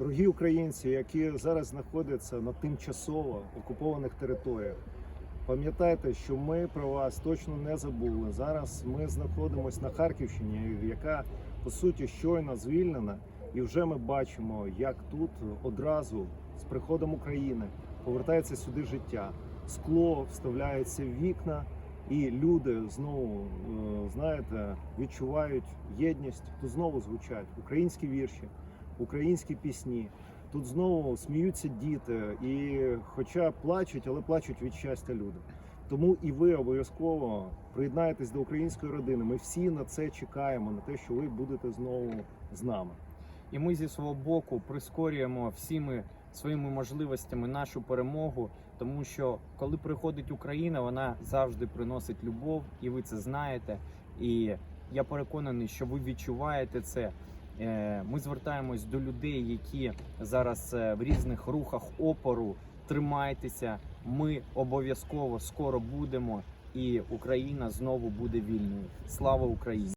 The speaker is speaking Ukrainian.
Дорогі українці, які зараз знаходяться на тимчасово окупованих територіях, пам'ятайте, що ми про вас точно не забули. Зараз ми знаходимося на Харківщині, яка по суті щойно звільнена, і вже ми бачимо, як тут одразу з приходом України повертається сюди життя. Скло вставляється в вікна, і люди знову е, знаєте відчувають єдність. Тут знову звучать українські вірші, українські пісні. Тут знову сміються діти, і хоча плачуть, але плачуть від щастя люди. Тому і ви обов'язково приєднаєтесь до української родини. Ми всі на це чекаємо, на те, що ви будете знову з нами. І ми зі свого боку прискорюємо всіми своїми можливостями нашу перемогу, тому що коли приходить Україна, вона завжди приносить любов, і ви це знаєте. І я переконаний, що ви відчуваєте це. Е, Ми звертаємось до людей, які зараз е, в різних рухах опору. Тримайтеся, ми обов'язково скоро будемо, і Україна знову буде вільною. Слава Україні!